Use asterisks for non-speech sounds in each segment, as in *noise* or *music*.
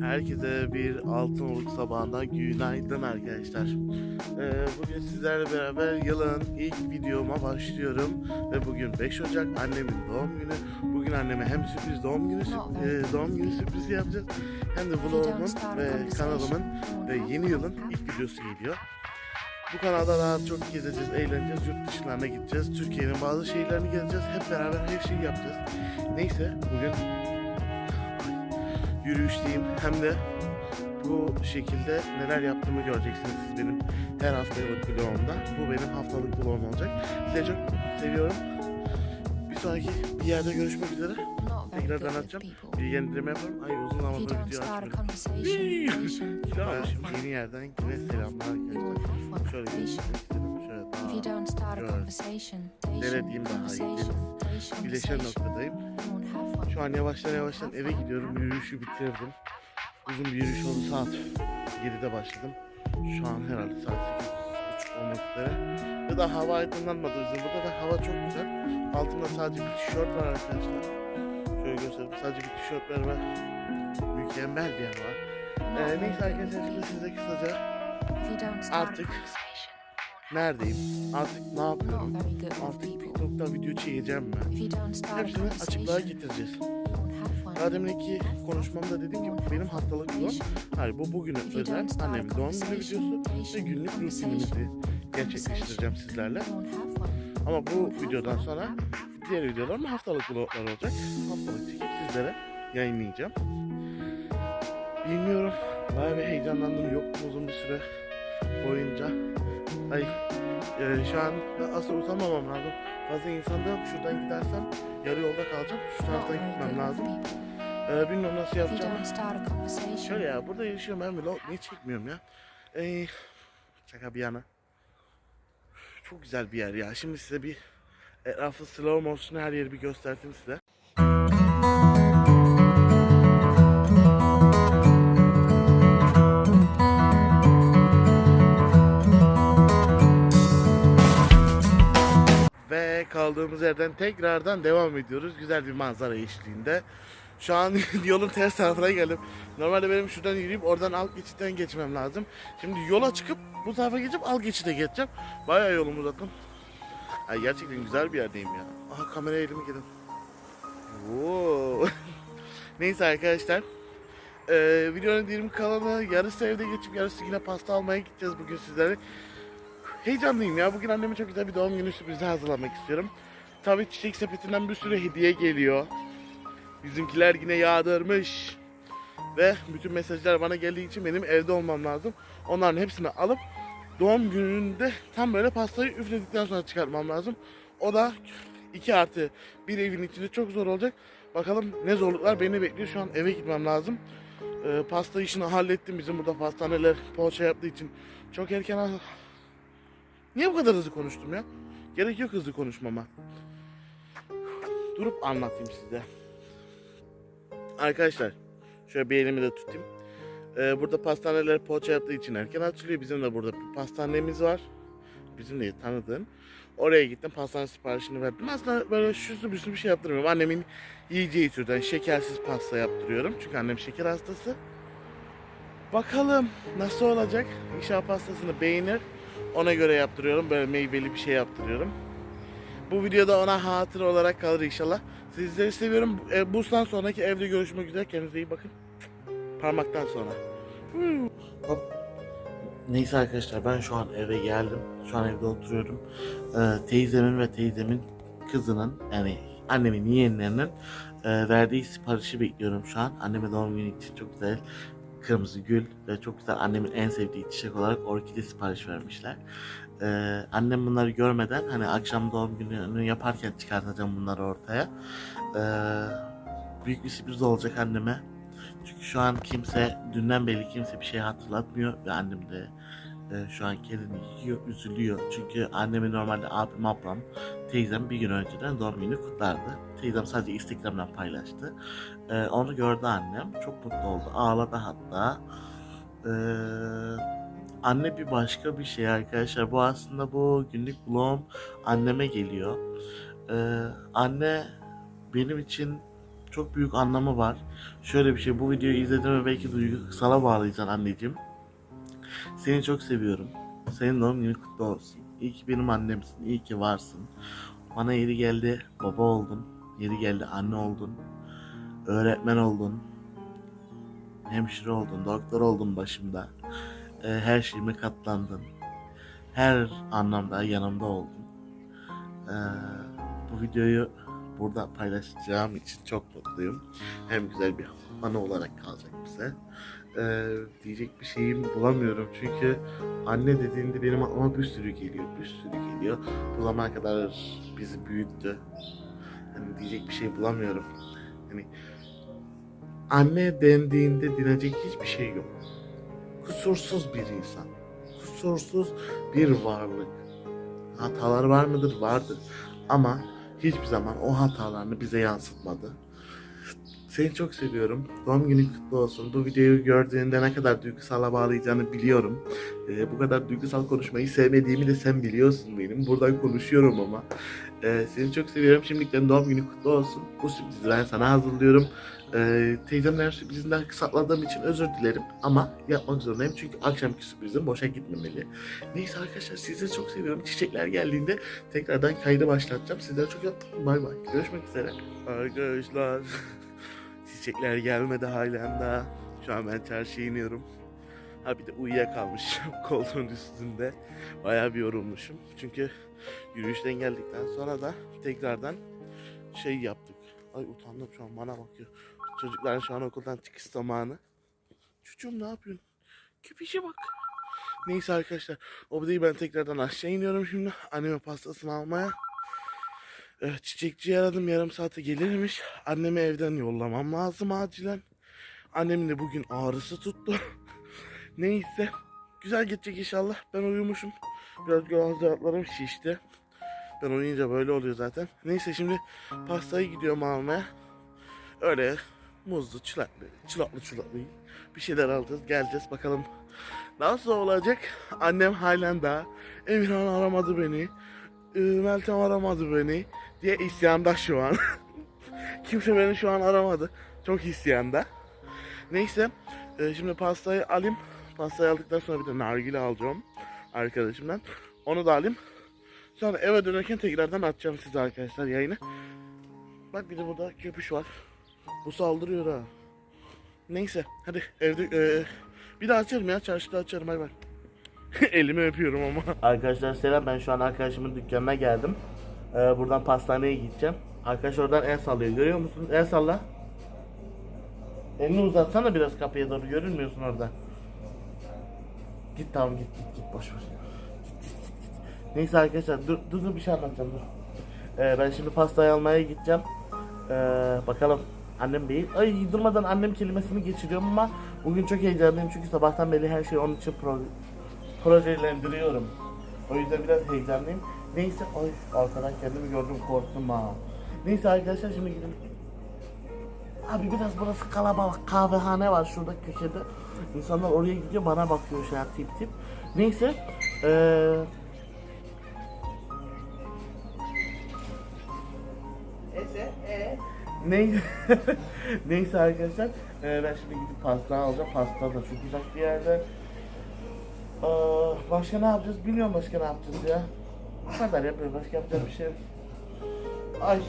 Herkese bir altınoluk sabahından günaydın arkadaşlar. Ee, bugün sizlerle beraber yılın ilk videoma başlıyorum. Ve bugün 5 Ocak annemin doğum günü. Bugün anneme hem sürpriz doğum günü sürp- e, doğum günü sürprizi yapacağız. Hem de vlogumun ve kanalımın ve yeni yılın ilk videosu geliyor. Bu kanalda daha çok gezeceğiz, eğleneceğiz, yurt dışlarına gideceğiz. Türkiye'nin bazı şehirlerini gezeceğiz. Hep beraber her şeyi yapacağız. Neyse bugün yürüyüşteyim hem de bu şekilde neler yaptığımı göreceksiniz siz benim her haftalık vlogumda. Bu benim haftalık vlogum olacak. Size çok seviyorum. Bir sonraki bir yerde görüşmek üzere. Tekrardan açacağım. Bilgilendirme yaparım. Ay uzun zamandır video açmıyorum. Kilo almışım. Yeni yerden yine selamlar arkadaşlar. Şöyle geçmek daha denediğim daha iyi. Noktadayım. Şu an yavaştan yavaştan eve gidiyorum. Yürüyüşü bitirdim. Uzun bir yürüyüş oldu. Saat 7'de başladım. Şu an herhalde saat 8.30 olmak üzere. Ve daha hava aydınlanmadı bizim burada ve hava çok güzel. Altımda sadece bir tişört var arkadaşlar. Şöyle göstereyim. Sadece bir tişört var mükemmel bir hava. Ee, neyse arkadaşlar şimdi size kısaca artık neredeyim? Artık ne yapıyorum? Artık TikTok'ta video çekeceğim mi? Hepsini açıklığa getireceğiz. Daha deminki konuşmamda dediğim gibi benim hastalık bu. Hayır bu bugüne özel annemin doğum günü videosu ve günlük rutinimizi gerçekleştireceğim sizlerle. Ama bu videodan sonra diğer videolarım haftalık vloglar olacak. Haftalık çekip sizlere yayınlayacağım. Bilmiyorum. Bayağı bir heyecanlandım. Yoktum uzun bir süre boyunca. Ay e, şu an asla utanmamam lazım. Fazla insanda yok. Şuradan gidersem yarı yolda kalacağım. Şu taraftan gitmem lazım. E, bilmiyorum nasıl yapacağım. Şöyle ya burada yaşıyorum ben vlog niye çekmiyorum ya? Ee, şaka bir yana. Çok güzel bir yer ya. Şimdi size bir etrafı slow motion her yeri bir göstereyim size. Kaldığımız yerden tekrardan devam ediyoruz. Güzel bir manzara eşliğinde. Şu an *laughs* yolun ters tarafına geldim. Normalde benim şuradan yürüyüp oradan alt geçitten geçmem lazım. Şimdi yola çıkıp bu tarafa geçip alt geçide geçeceğim. Bayağı yolumu uzattım. Ay gerçekten güzel bir yerdeyim ya. Aha kameraya elimi girdim. Oo. *laughs* Neyse arkadaşlar. Ee, videonun diyelim kalanı yarısı evde geçip yarısı yine pasta almaya gideceğiz bugün sizlere. Heyecanlıyım ya. Bugün anneme çok güzel bir doğum günü sürprizi hazırlamak istiyorum. Tabii çiçek sepetinden bir sürü hediye geliyor. Bizimkiler yine yağdırmış. Ve bütün mesajlar bana geldiği için benim evde olmam lazım. Onların hepsini alıp doğum gününde tam böyle pastayı üfledikten sonra çıkartmam lazım. O da 2 artı bir evin içinde çok zor olacak. Bakalım ne zorluklar beni bekliyor. Şu an eve gitmem lazım. Ee, pasta işini hallettim. Bizim burada pastaneler poğaça yaptığı için çok erken Niye bu kadar hızlı konuştum ya? Gerek yok hızlı konuşmama. Durup anlatayım size. Arkadaşlar şöyle bir elimi de tutayım. Ee, burada pastaneler poğaça yaptığı için erken açılıyor. Bizim de burada bir pastanemiz var. Bizim de tanıdığın. Oraya gittim pastane siparişini verdim. Aslında böyle şusu büsü bir şey yaptırmıyorum. Annemin yiyeceği türden şekersiz pasta yaptırıyorum. Çünkü annem şeker hastası. Bakalım nasıl olacak. İnşallah pastasını beğenir. Ona göre yaptırıyorum. Böyle meyveli bir şey yaptırıyorum. Bu videoda ona hatıra olarak kalır inşallah. Sizleri seviyorum. E, Bus'tan sonraki evde görüşmek üzere. Kendinize iyi bakın. Parmaktan sonra. Hop. Neyse arkadaşlar ben şu an eve geldim. Şu an evde oturuyorum. Ee, teyzemin ve teyzemin kızının yani annemin yeğenlerinin e, verdiği siparişi bekliyorum şu an. Anneme doğum günü için çok güzel kırmızı gül ve çok güzel annemin en sevdiği çiçek olarak orkide sipariş vermişler. Ee, annem bunları görmeden hani akşam doğum gününü yaparken çıkartacağım bunları ortaya. Ee, büyük bir sürpriz olacak anneme. Çünkü şu an kimse dünden beri kimse bir şey hatırlatmıyor ve annem de e, şu an kendini yiyor, üzülüyor. Çünkü annemi normalde abim, ablam, teyzem bir gün önceden doğum günü kutlardı. Teyzem sadece Instagram'dan paylaştı. Ee, onu gördü annem. Çok mutlu oldu. Ağladı hatta. Ee, anne bir başka bir şey arkadaşlar. Bu aslında bu günlük vlogum anneme geliyor. Ee, anne benim için çok büyük anlamı var. Şöyle bir şey bu videoyu izlediğime belki duygusala bağlayacaksın anneciğim. Seni çok seviyorum. Senin doğum günün kutlu olsun. İyi ki benim annemsin. İyi ki varsın. Bana yeri geldi baba oldun. Yeri geldi anne oldun. Öğretmen oldun. Hemşire oldun. Doktor oldun başımda. Ee, her şeyime katlandın. Her anlamda yanımda oldun. Ee, bu videoyu burada paylaşacağım için çok mutluyum. Hem güzel bir anı olarak kalacak bize. Ee, diyecek bir şeyim bulamıyorum çünkü anne dediğinde benim aklıma bir sürü geliyor, bir sürü geliyor. Bu zamana kadar bizi büyüttü. Hani diyecek bir şey bulamıyorum. Hani anne dendiğinde dinecek hiçbir şey yok. Kusursuz bir insan. Kusursuz bir varlık. Hatalar var mıdır? Vardır. Ama hiçbir zaman o hatalarını bize yansıtmadı. Seni çok seviyorum. Doğum günün kutlu olsun. Bu videoyu gördüğünde ne kadar duygusala bağlayacağını biliyorum. Ee, bu kadar duygusal konuşmayı sevmediğimi de sen biliyorsun benim. Buradan konuşuyorum ama. Ee, seni çok seviyorum. Şimdilikten doğum günün kutlu olsun. Bu sürprizi ben sana hazırlıyorum. Ee, teyzemler sürprizinden kısaltladığım için özür dilerim. Ama yapmak zorundayım. Çünkü akşamki sürprizim boşa gitmemeli. Neyse arkadaşlar sizi çok seviyorum. Çiçekler geldiğinde tekrardan kaydı başlatacağım. Sizlere çok öptüm. Bay bay. Görüşmek üzere. Arkadaşlar *laughs* çiçekler gelmedi halen daha. Şu an ben çarşıya iniyorum. Ha bir de uyuyakalmışım *laughs* koltuğun üstünde. Bayağı bir yorulmuşum. Çünkü yürüyüşten geldikten sonra da tekrardan şey yaptık. Ay utandım şu an bana bakıyor. Çocuklar şu an okuldan çıkış zamanı. Çocuğum ne yapıyorsun? Köpüşe bak. Neyse arkadaşlar. O değil ben tekrardan aşağı iniyorum şimdi. Anneme pastasını almaya. Ee, çiçekçiyi aradım yarım saate gelirmiş. Annemi evden yollamam lazım acilen. Annemin de bugün ağrısı tuttu. *laughs* Neyse. Güzel geçecek inşallah. Ben uyumuşum. Biraz göz altlarım şişti. Ben uyuyunca böyle oluyor zaten. Neyse şimdi pastayı gidiyorum almaya. Öyle muzlu, çilekli, çilekli çilekli bir şeyler alacağız. Geleceğiz bakalım nasıl olacak. Annem halen daha Emirhan aramadı beni. Ee, Meltem aramadı beni diye isyanda şu an. *laughs* Kimse beni şu an aramadı. Çok isyanda. Neyse e, şimdi pastayı alayım. Pastayı aldıktan sonra bir de nargile alacağım arkadaşımdan. Onu da alayım. Sonra eve dönerken tekrardan atacağım size arkadaşlar yayını. Bak bir de burada köpüş var. Bu saldırıyor ha. Neyse hadi evde e, bir daha açarım ya çarşıda açarım bay bay. *laughs* Elimi öpüyorum ama. Arkadaşlar selam ben şu an arkadaşımın dükkanına geldim. Ee, buradan pastaneye gideceğim. Arkadaş oradan el sallıyor görüyor musun? El salla. Elini uzatsana biraz kapıya doğru görünmüyorsun orada. Git tamam git git git boş ver. Neyse arkadaşlar dur dur, dur bir şey anlatacağım dur. Ee, ben şimdi pastayı almaya gideceğim. Ee, bakalım annem değil. Ay durmadan annem kelimesini geçiriyorum ama bugün çok heyecanlıyım çünkü sabahtan beri her şeyi onun için pro projelendiriyorum. O yüzden biraz heyecanlıyım. Neyse ay arkadan kendimi gördüm korktum ha. Neyse arkadaşlar şimdi gidelim. Abi biraz burası kalabalık kahvehane var şurada köşede. İnsanlar oraya gidiyor bana bakıyor şey tip tip. Neyse eee Neyse, ee? Neyse, *laughs* neyse arkadaşlar eee, ben şimdi gidip pasta alacağım. Pasta da çok uzak bir yerde. Aa, başka ne yapacağız? Bilmiyorum başka ne yapacağız ya. Bu kadar yapıyoruz. Başka yapacak bir şey. Ay.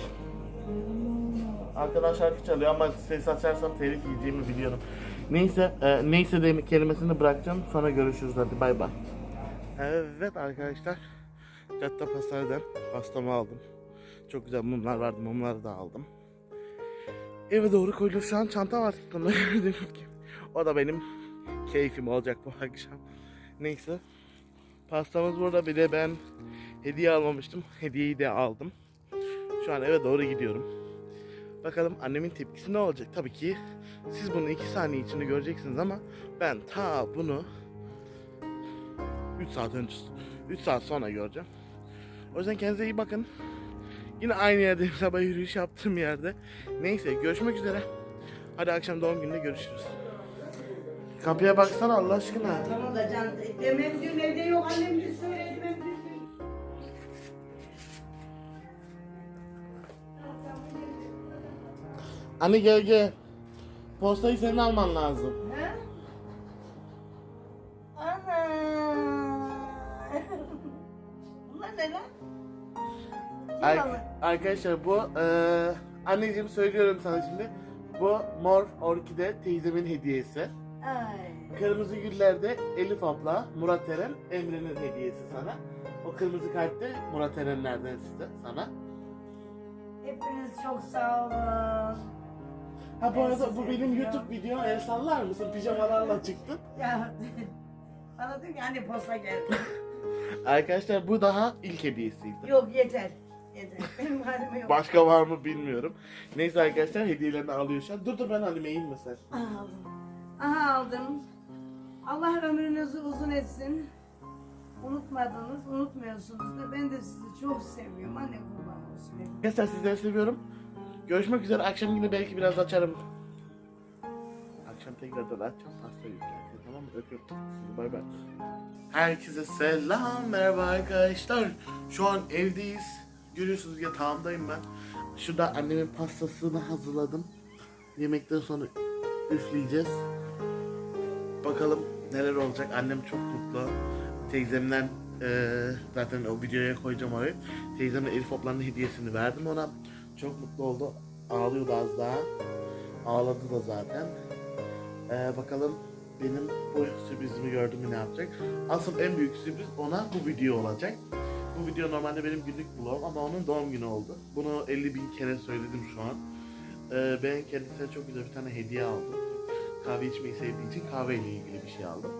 Arkadan şarkı çalıyor ama ses açarsam telif yiyeceğimi biliyorum. Neyse, e, neyse de kelimesini bırakacağım. Sonra görüşürüz hadi bay bay. Evet arkadaşlar. Cadde Pazar'dan pastamı aldım. Çok güzel mumlar vardı. Mumları da aldım. Eve doğru koydum. Şu an çanta var sırtımda. *laughs* O da benim keyfim olacak bu akşam. Neyse. Pastamız burada. Bir de ben hediye almamıştım. Hediyeyi de aldım. Şu an eve doğru gidiyorum. Bakalım annemin tepkisi ne olacak? Tabii ki siz bunu 2 saniye içinde göreceksiniz ama ben ta bunu 3 saat önce 3 saat sonra göreceğim. O yüzden kendinize iyi bakın. Yine aynı yerdeyim sabah yürüyüş yaptığım yerde. Neyse görüşmek üzere. Hadi akşam doğum gününde görüşürüz. Kapıya baksana Allah aşkına. Tamam da can, demem dün evde yok annem de Anne gel gel. Postayı senin alman lazım. He? Ana. *laughs* Bunlar ne lan? Kim Ar- alır? arkadaşlar bu eee anneciğim söylüyorum sana şimdi. Bu mor orkide teyzemin hediyesi. Ay. Kırmızı güllerde Elif abla, Murat Eren, Emre'nin hediyesi sana. O kırmızı kalp de Murat Erenlerden size sana. Hepiniz çok sağ olun. Ha bu arada bu benim hediye YouTube videom. El sallar mısın? Pijamalarla çıktım. Ya *laughs* bana diyor ki anne posta geldi. *laughs* Arkadaşlar bu daha ilk hediyesiydi. yok yeter. Yeter. *laughs* Benim halime yok. Başka var mı bilmiyorum. Neyse arkadaşlar hediyelerini alıyor şu an. Dur dur ben halime inme sen. Aha aldım. Aha aldım. Allah ömrünüzü uzun etsin. Unutmadınız, unutmuyorsunuz da ben de sizi çok seviyorum. Anne kurban olsun. Arkadaşlar sizleri seviyorum. Görüşmek üzere. Akşam yine belki biraz açarım. Akşam tekrardan açacağım. Pasta yüklerken tamam mı? Öpüyorum. Sizi bay bay. Herkese selam. Merhaba arkadaşlar. Şu an evdeyiz. Görüyorsunuz yatağımdayım ben. Şurada annemin pastasını hazırladım. Yemekten sonra üfleyeceğiz. Bakalım neler olacak. Annem çok mutlu. Teyzemden eee, zaten o videoya koyacağım oraya. Teyzemin Elif Hoplan'ın hediyesini verdim ona. Çok mutlu oldu. Ağlıyordu az daha. Ağladı da zaten. Eee, bakalım benim bu sürprizimi gördü mü ne yapacak. Asıl en büyük sürpriz ona bu video olacak. Bu video normalde benim günlük vlogum ama onun doğum günü oldu. Bunu 50 bin kere söyledim şu an. Eee, ben kendisine çok güzel bir tane hediye aldım. Kahve içmeyi sevdiği için kahveyle ilgili bir şey aldım.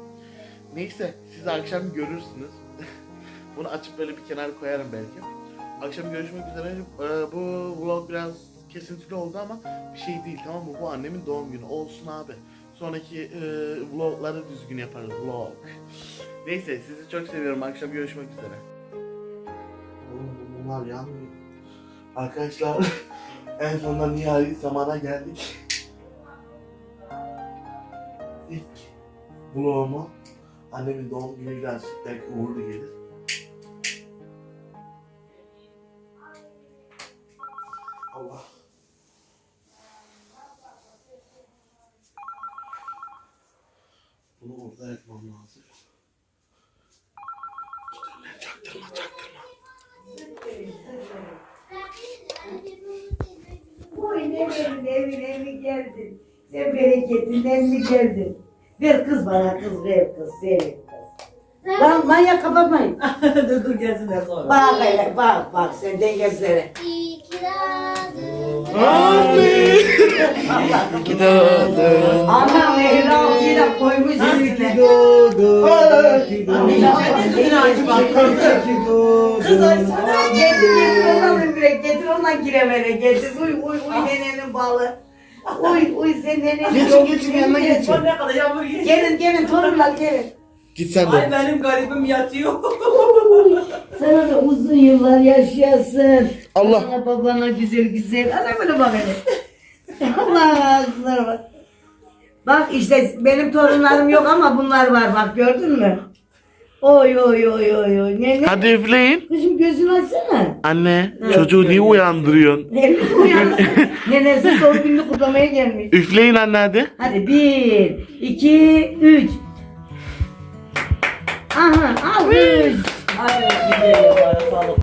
Neyse siz akşam görürsünüz. *laughs* Bunu açıp böyle bir kenara koyarım belki. Akşam görüşmek üzere. Ee, bu vlog biraz kesintili oldu ama bir şey değil tamam mı? Bu annemin doğum günü olsun abi. Sonraki e, vlogları düzgün yaparız vlog. Neyse sizi çok seviyorum. Akşam görüşmek üzere. Oğlum bunlar yanmıyor. Arkadaşlar *laughs* en sonunda nihai zamana geldik. İlk vlogumu annemin doğum günüyle. Belki uğurlu gelir. Benim evine mi geldin? Sen bereketinden mi geldin? Ver kız bana kız ver kız ver kız. Lan manyak kapatmayın. *laughs* dur dur gelsinler sonra. Bak hele bak bak sen dengesene. İyi ki doğdun. Anne! Gidelim. Anam elini altıyla koymuş üstüne. Kız açsana. Getir getir öbürek getir ondan giremene getir. Uy uy uy nenenin balı. Uy uy sen nenenin Geçin geçin yanına geçin. Ne kadar yağmur geçti. Gelin gelin torunlar gelin. Git sen Ay de. benim garibim yatıyor. *laughs* Sana da uzun yıllar yaşayasın. Allah. Ana babana güzel güzel. Ana böyle bak hele. *laughs* Allah kızlar bak. Bak işte benim torunlarım yok ama bunlar var bak gördün mü? Oy oy oy oy oy. Ne ne? Hadi üfleyin. Kızım gözünü açsana. Anne çocuğu niye uyandırıyorsun? Ne uyan? *laughs* Nenesi son gününü kutlamaya gelmiş. Üfleyin anne hadi. Hadi bir, iki, üç. Aha sağlık.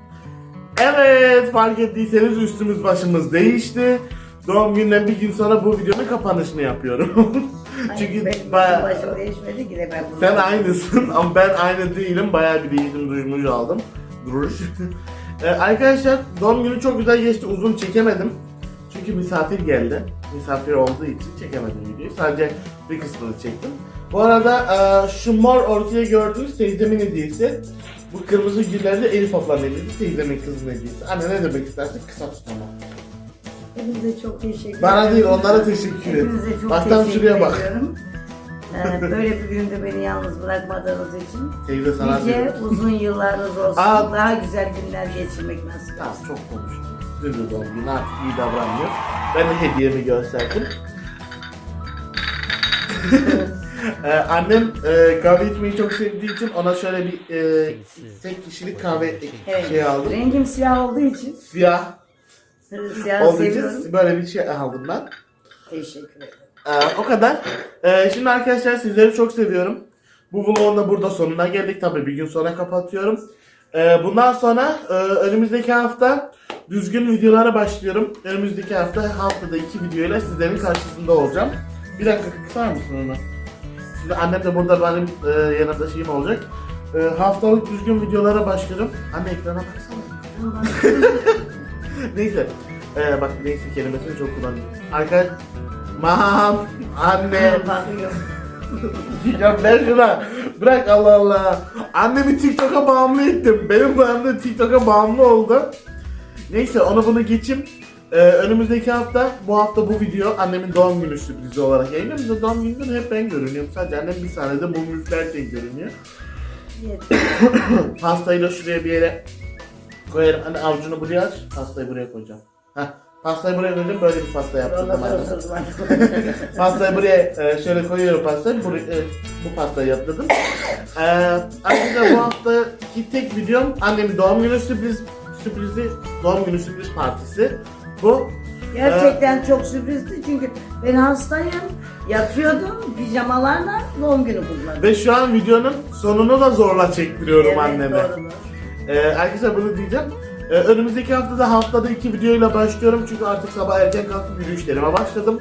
Evet fark ettiyseniz üstümüz başımız değişti. Doğum günden bir gün sonra bu videonun kapanışını yapıyorum. *laughs* Çünkü benim baya- başım değişmedi ki de ben bunu. sen aynısın ama ben aynı değilim. Bayağı bir değişim duymuş aldım. Duruş. *laughs* Ee, arkadaşlar doğum günü çok güzel geçti. Uzun çekemedim. Çünkü misafir geldi. Misafir olduğu için çekemedim videoyu. Sadece bir kısmını çektim. Bu arada e, şu mor ortaya gördüğünüz teyzemin hediyesi. Bu kırmızı güllerde Elif ablanın hediyesi. Teyzemin kızının hediyesi. Anne ne demek istersin? Kısa tut ama. Hepinize çok teşekkür ederim. Bana değil onlara teşekkür et. Hepinize çok Baştan teşekkür şuraya bak. ediyorum. Ee, böyle bir günde beni yalnız bırakmadığınız için. Teyze sana Nice uzun yıllarınız olsun. Aa. Daha güzel günler geçirmek nasip Tamam olsun. çok konuştum. Dün de doğum günü artık iyi davranmıyor. Ben de hediyemi gösterdim. *laughs* Ee, annem e, kahve içmeyi çok sevdiği için ona şöyle bir e, tek kişilik kahve Evet. şey aldım. Rengim siyah olduğu için Siyah seviyorum. için böyle bir şey aldım ben. Teşekkür ederim. Ee, o kadar. Ee, şimdi arkadaşlar sizleri çok seviyorum. Bu vlogun da burada sonuna geldik. Tabii bir gün sonra kapatıyorum. Ee, bundan sonra e, önümüzdeki hafta düzgün videolara başlıyorum. Önümüzdeki hafta haftada iki videoyla sizlerin karşısında olacağım. Bir dakika kısar mısın onu? Şimdi annem de burada benim e, yanımda şeyim olacak. E, haftalık düzgün videolara başlıyorum. Anne ekrana baksana. *laughs* *laughs* neyse. E, bak neyse kelimesini çok kullanıyorum. Arkadaş... Mam, anne, ver *laughs* şuna. Bırak Allah Allah. Annemi TikTok'a bağımlı ettim. Benim bu annem TikTok'a bağımlı oldu. Neyse onu bunu geçim. Ee, önümüzdeki hafta bu hafta bu video annemin doğum günü sürprizi olarak yayınlanıyor. Doğum gününde hep ben görünüyorum. Sadece annem bir sahnede mum üflerken görünüyor. Pastayı *coughs* da şuraya bir yere koyarım. Hani avucunu buraya aç. Pastayı buraya koyacağım. Heh. Pastayı buraya koyacağım. Böyle bir pasta yaptırdım anneme. *laughs* Pastayı buraya e, şöyle koyuyorum pastayı. Buraya, e, bu pastayı yaptırdım. E, ayrıca bu haftaki tek videom annemin doğum günü sürpriz sürprizi, doğum günü sürpriz partisi. Bu. Gerçekten çok sürprizdi çünkü ben hastayım. Yatıyordum pijamalarla doğum günü kutladım. Ve şu an videonun sonunu da zorla çektiriyorum Evet, anneme. doğrudur. Ee, arkadaşlar bunu diyeceğim. Ee, önümüzdeki haftada haftada iki videoyla başlıyorum çünkü artık sabah erken kalkıp yürüyüşlerime başladım.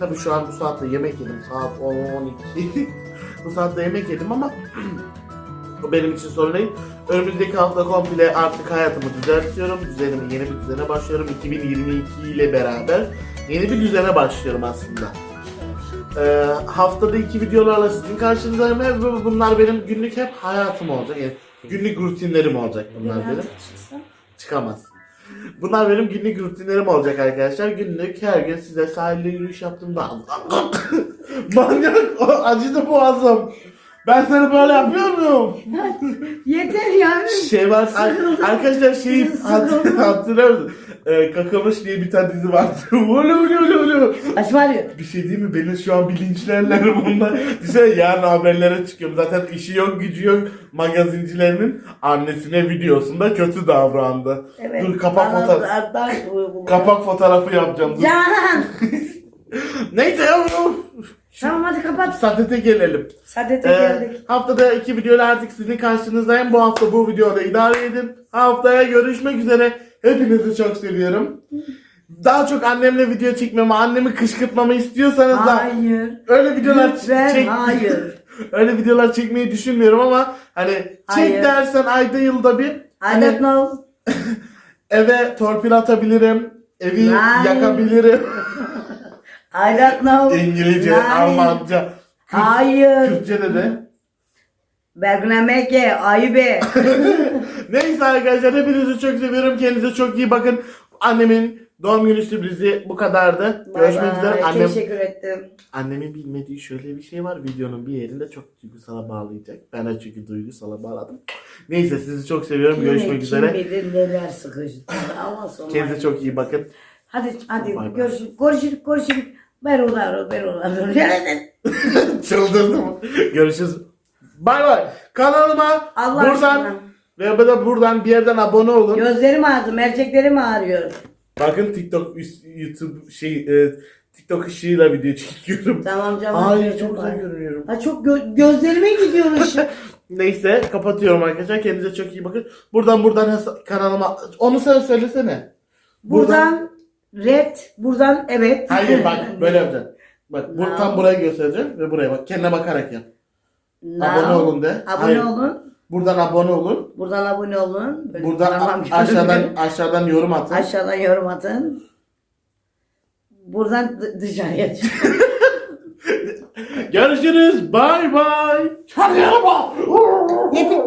Tabii şu an bu saatte yemek yedim. Saat 10-12. *laughs* bu saatte yemek yedim ama *clears throat* bu benim için sorun değil. Önümüzdeki hafta komple artık hayatımı düzeltiyorum. Düzenimi yeni bir düzene başlıyorum. 2022 ile beraber yeni bir düzene başlıyorum aslında. Ee, haftada iki videolarla sizin karşınızdayım. Hep bunlar benim günlük hep hayatım olacak. Yani günlük rutinlerim olacak bunlar benim. Çıkamaz. Bunlar benim günlük rutinlerim olacak arkadaşlar. Günlük her gün size sahilde yürüyüş yaptığımda *laughs* manyak o acıdı boğazım. Ben seni böyle yapıyor muyum? Yeter ya. Şey var arkadaşlar şeyi *laughs* hatırlıyor musun? Ee, Kakamış diye bir tane dizi vardı. Ulu ulu ulu ulu. Açmalıyor. Bir şey değil mi? Beni şu an bilinçlerler *laughs* bunlar. Düşünsene yarın haberlere çıkıyorum. Zaten işi yok gücü yok. Magazincilerinin annesine videosunda kötü davrandı. Evet. Dur kapak Bana fotoğrafı. Kapak fotoğrafı yapacağım. Dur. Can. *laughs* Neyse yavrum. Tamam hadi kapat. Sadete gelelim. Sadete Ee, geldik. haftada iki videoyla artık sizin karşınızdayım. Bu hafta bu videoda idare edin. Haftaya görüşmek üzere. Hepinizi çok seviyorum. Daha çok annemle video çekmemi, annemi kışkırtmamı istiyorsanız da Hayır. öyle videolar Lütfen çek hayır. *laughs* öyle videolar çekmeyi düşünmüyorum ama hani çek Hayır. dersen ayda yılda bir I hani don't know. *laughs* eve torpil atabilirim. Evi Hayır. yakabilirim. I don't know. *laughs* İngilizce, Hayır. Almanca, Hayır. Türkçe'de de. Bergnemeke, ayıbe. *laughs* Neyse arkadaşlar hepinizi çok seviyorum. Kendinize çok iyi bakın. Annemin doğum günü sürprizi bu kadardı. Görüşmek Bye üzere. Annem, Teşekkür ettim. annemin bilmediği şöyle bir şey var. Videonun bir yerinde çok duygusala bağlayacak. Ben de çünkü duygusala bağladım. Neyse sizi çok seviyorum. Görüşmek Yine üzere. Kim bilir neler sıkıştı. Allah sonra. Kendinize çok iyi bakın. Hadi hadi Bye bye. görüşürüz. Görüşürüz. Görüşürüz. Ben ulan ben ulan. *laughs* Çıldırdım. Görüşürüz. Bay bay. Kanalıma Allah buradan aşkına. ve da buradan bir yerden abone olun. Gözlerim ağrıdı. Merceklerim ağrıyor. Bakın TikTok, YouTube şey e, TikTok ışığıyla video çekiyorum. Tamam canım. Ay çok güzel görünüyorum. Ha çok gö- gözlerime gidiyor ışık. *laughs* Neyse kapatıyorum arkadaşlar. Kendinize çok iyi bakın. Buradan buradan kanalıma onu sen söylesene. Buradan red, buradan evet. Hayır bak *laughs* böyle yapacaksın. Bak bu, No. tam buraya göstereceğim ve buraya bak. Kendine bakarak yap. No. Abone olun de. Abone Hayır. olun. Buradan abone olun. Buradan abone olun. Böyle Buradan a- aşağıdan görünüyor. aşağıdan yorum atın. Aşağıdan yorum atın. Buradan dışarıya çık. *laughs* Görüşürüz. Bye bye. Yeter.